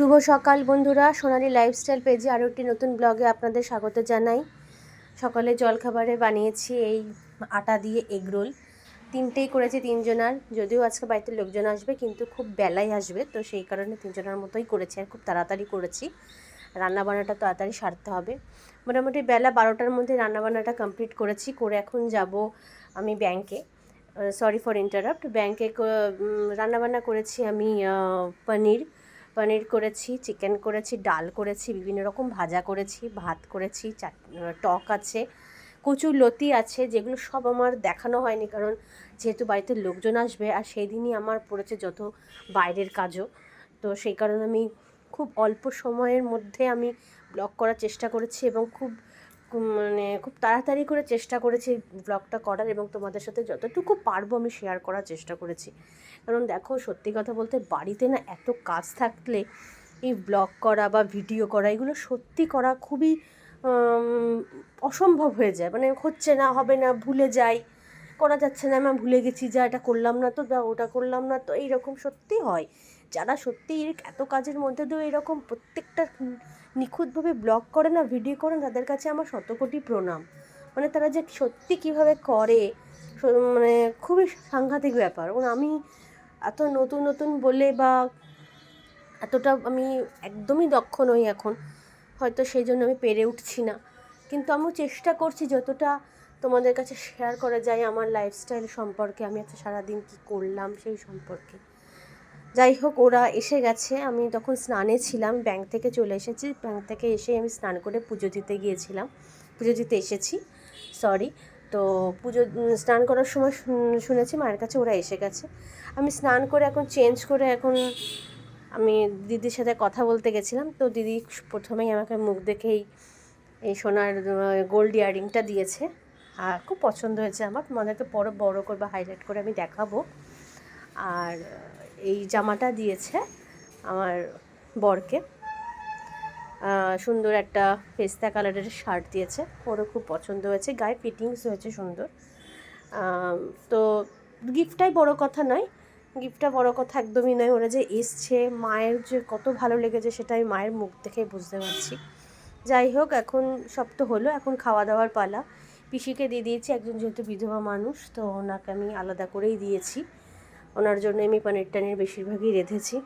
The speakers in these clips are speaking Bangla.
শুভ সকাল বন্ধুরা। সোনালি লাইফস্টাইল পেজে আরও একটি নতুন ব্লগে আপনাদের স্বাগত জানাই। সকালে জলখাবারে বানিয়েছি এই আটা দিয়ে এগরোল তিনটেই করেছি তিনজনার। যদিও আজকে বাড়িতে লোকজন আসবে, কিন্তু খুব বেলায় আসবে, তো সেই কারণে তিনজনের মতোই করেছি আর খুব তাড়াতাড়ি করেছি। রান্নাবান্নাটা তাড়াতাড়ি সারতে হবে। মোটামুটি বেলা বারোটার মধ্যে রান্নাবান্নাটা কমপ্লিট করেছি, করে এখন যাব আমি ব্যাংকে সরি ফর ইন্টারাপ্ট ব্যাংকে রান্নাবান্না করেছি আমি পনির। পনির করেছি চিকেন করেছি, ডাল করেছি, বিভিন্ন রকম ভাজা করেছি, ভাত করেছি টক আছে, কচুর লতি আছে, যেগুলো সব আমার দেখানো হয়নি কারণ যেহেতু বাড়িতে লোকজন আসবে আর সেই দিনই আমার পড়েছে যত বাইরের কাজও, তো সেই কারণে আমি খুব অল্প সময়ের মধ্যে আমি ব্লগ করার চেষ্টা করেছি এবং খুব মানে খুব তাড়াতাড়ি করে চেষ্টা করেছি ব্লগটা করার এবং তোমাদের সাথে যতটুকু পারব আমি শেয়ার করার চেষ্টা করেছি। কারণ দেখো, সত্যি কথা বলতে বাড়িতে না এত কাজ থাকলে এই ব্লগ করা বা ভিডিও করা, এগুলো সত্যি করা খুবই অসম্ভব হয়ে যায়। মানে হচ্ছে না, হবে না, ভুলে যাই। করা যাচ্ছে না আমি ভুলে গেছি, যা এটা করলাম না তো বা ওটা করলাম না তো। এইরকম সত্যি হয়। যারা সত্যি এত কাজের মধ্যে দিয়েও এরকম প্রত্যেকটা নিখুঁতভাবে ব্লগ করে না, ভিডিও করে তাদের কাছে আমার শতকোটি প্রণাম। মানে তারা যে সত্যি কীভাবে করে মানে খুবই সাংঘাতিক ব্যাপার। এবং আমি এত নতুন নতুন বলে বা এতটা আমি একদমই দক্ষ নই এখন। হয়তো সেই জন্য আমি পেরে উঠছি না। কিন্তু আমিও চেষ্টা করছি যতটা তোমাদের কাছে শেয়ার করা যায় আমার লাইফস্টাইল সম্পর্কে, আমি আজকে সারাদিন কী করলাম সেই সম্পর্কে। যাই হোক, ওরা এসে গেছে, আমি তখন স্নানে ছিলাম ব্যাংক থেকে চলে এসেছি ব্যাংক থেকে এসে আমি স্নান করে পুজো দিতে গিয়েছিলাম, পুজো দিতে এসেছি সরি তো পুজো স্নান করার সময় শুন- শুনেছি মায়ের কাছে ওরা এসে গেছে। আমি স্নান করে এখন চেঞ্জ করে এখন আমি দিদির সাথে কথা বলতে গেছিলাম, তো দিদি প্রথমেই আমাকে মুখ দেখেই এই সোনার গোল্ড ইয়ারিংটা দিয়েছে। আর খুব পছন্দ হয়েছে আমার। মনে তোমাদেরকে পরে বড় বা হাইলাইট করে আমি দেখাবো। আর এই জামাটা দিয়েছে আমার বরকে। সুন্দর একটা পেস্তা কালারের শার্ট দিয়েছে। ওরও খুব পছন্দ হয়েছে। গায়ে ফিটিংস হয়েছে সুন্দর। তো গিফটটাই বড় কথা নয়। গিফটটা বড় কথা একদমই নয়। ওরা যে এসছে, মায়ের যে কত ভালো লেগেছে সেটা আমি মায়ের মুখ দেখে বুঝতে পারছি। যাই হোক, এখন সব তো হলো। এখন খাওয়া দাওয়ার পালা। পিসিকে দিয়ে দিয়েছি, একজন যেহেতু বিধবা মানুষ, তো ওনাকে আমি আলাদা করেই দিয়েছি। ওনার জন্য আমি পনির টানির বেশিরভাগই রেঁধেছি।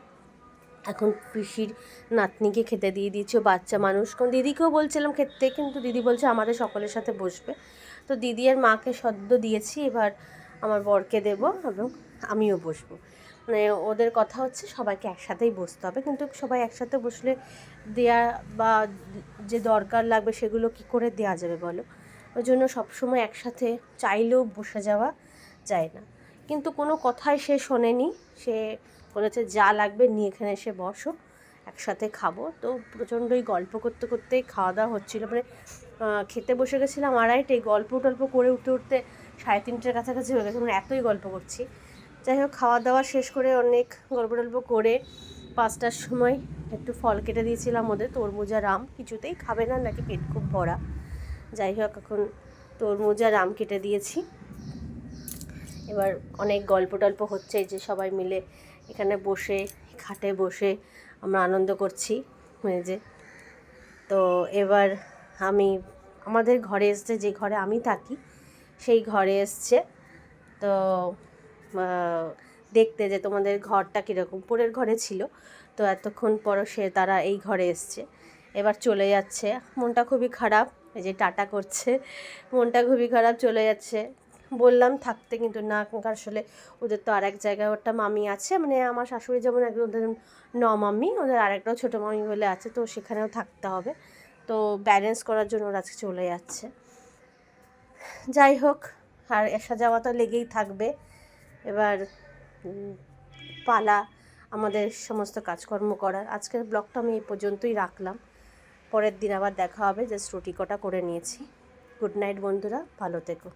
এখন পিসির নাতনিকে খেতে দিয়ে দিয়েছি বাচ্চা মানুষ। কোন দিদিকেও বলছিলাম খেতে, কিন্তু দিদি বলছে আমাদের সকলের সাথে বসবে। তো দিদি আর মাকে সদ্য দিয়েছি, এবার আমার বরকে দেব এবং আমিও বসবো। মানে ওদের কথা হচ্ছে সবাইকে একসাথেই বসতে হবে, কিন্তু সবাই একসাথে বসলে দেয়া বা যে দরকার লাগবে সেগুলো কি করে দেওয়া যাবে বলো? ওই জন্য সবসময় একসাথে চাইলেও বসে যাওয়া যায় না। কিন্তু কোনো কথাই সে শোনেনি। সে বলেছে, যা লাগবে নিয়ে এখানে এসে বসো, একসাথে খাব। তো প্রচণ্ডই গল্প করতে করতেই খাওয়া দাওয়া হচ্ছিল। মানে খেতে বসে গেছিলাম আড়াইটে গল্প টল্প করে উঠতে উঠতে সাড়ে তিনটের কাছাকাছি হয়ে গেছে। মানে এতই গল্প করছি। যাই হোক, খাওয়া দাওয়া শেষ করে অনেক গল্প টল্প করে পাঁচটার সময় একটু ফল কেটে দিয়েছিলাম ওদের, তরমুজ আর আম। কিছুতেই খাবে না, নাকি পেট খুব ভরা। যাই হোক, এখন তরমুজ আর আম কেটে দিয়েছি। এবার অনেক গল্প টল্প হচ্ছে যে সবাই মিলে এখানে বসে, খাটে বসে আমরা আনন্দ করছি এই যে। তো এবার আমি, আমাদের ঘরে এসছে, যে ঘরে আমি থাকি, সেই ঘরে এসছে। তো দেখতে যে তোমাদের ঘরটা কীরকম, পরের ঘরে ছিল। তো এতক্ষণ পর সে, তারা এই ঘরে এসছে। এবার চলে যাচ্ছে, মনটা খুবই খারাপ। এই যে টাটা করছে, মনটা খুবই খারাপ চলে যাচ্ছে। বললাম, থাকতে কিন্তু না আসলে ওদের তো আর এক জায়গায় ওটা মামি আছে। মানে আমার শাশুড়ি যেমন একজন, ওদের ন মামি, ওদের আরেকটাও ছোটো মামি বলে আছে, তো সেখানেও থাকতে হবে। তো ব্যালেন্স করার জন্য ওরা আজকে চলে যাচ্ছে। যাই হোক, আর এসা যাওয়া তো লেগেই থাকবে। এবার পালা আমাদের সমস্ত কাজকর্ম করার। আজকের ব্লগটা আমি এই পর্যন্তই রাখলাম। পরের দিন আবার দেখা হবে। জাস্ট রুটি কটা করে নিয়েছি। গুড নাইট বন্ধুরা, ভালো থেকো।